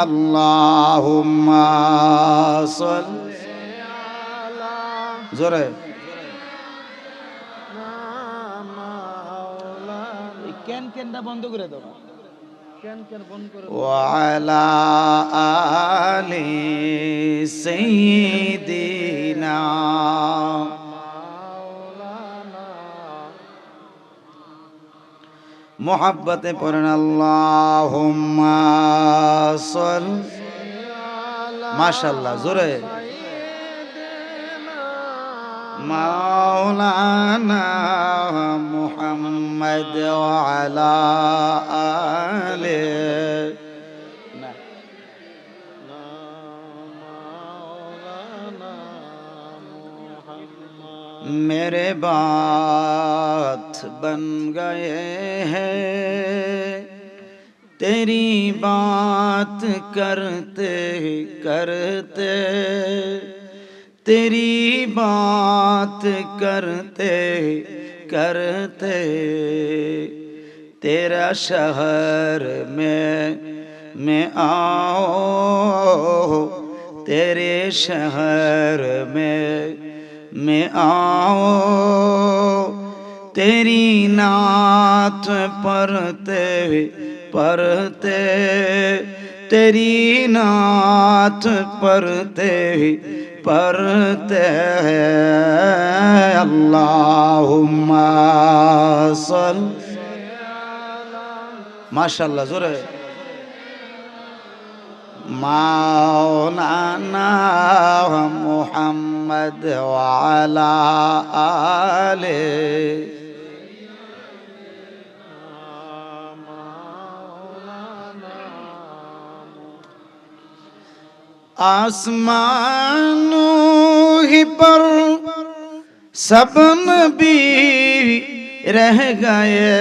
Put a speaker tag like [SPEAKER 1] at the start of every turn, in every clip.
[SPEAKER 1] আল্লাহুম্মা সাল্লি জোরে
[SPEAKER 2] ক্যান ক্যানটা বন্ধ করে দাও ক্যান ক্যান বন্ধ করে
[SPEAKER 1] وعلى آل سيدنا মোহাব্বতে পড়েন আল্লাহ মাশাল্লাহ জোরে। মাওলানা মুহাম্মদ আলা আলে میرے بات بن گئے ہیں۔ تیری بات کرتے کرتے، تیری بات کرتے کرتے، تیرا شہر میں میں آؤ، تیرے شہر میں میں آؤ، تیری نات پڑھتے پڑھتے، تیری نات پڑھتے پڑھتے اللہم صل۔ ماشاءاللہ زور ہے مولانا محمد محمد وعلى آله. آسمانوں ہی پر سب نبی رہ گئے۔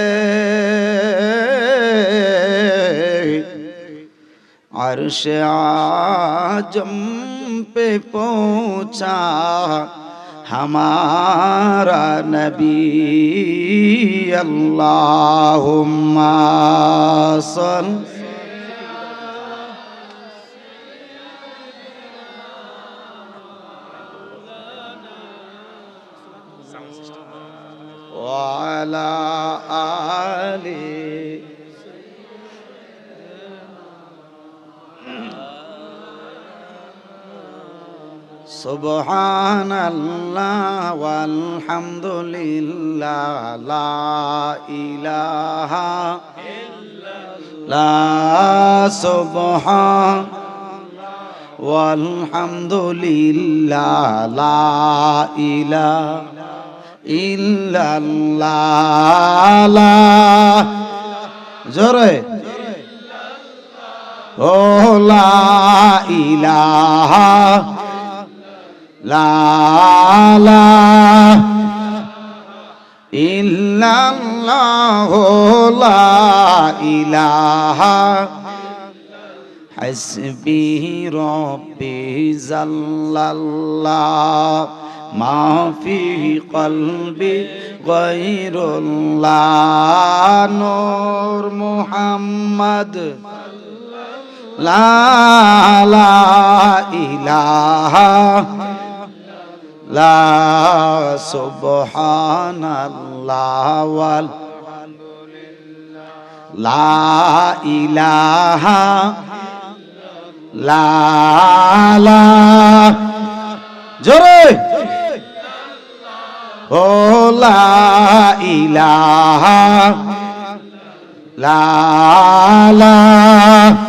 [SPEAKER 1] عرش آجم पे पहुंचा हमारा नबी अल्लाहुम्मा सल وعلى آله سبحان الله والحمد لله لا إله لا سبحان والحمد لله لا إله إلا الله لا جري ও লা ইলাহা হাসবি রব্বি জাল্লাল্লাহ মা ফি কলবি গৈরুল্লাহ নূর মুহাম্মদ লা লা সুবহানাল্লাহ ওয়াল লা ও লা ইলাহা লা লা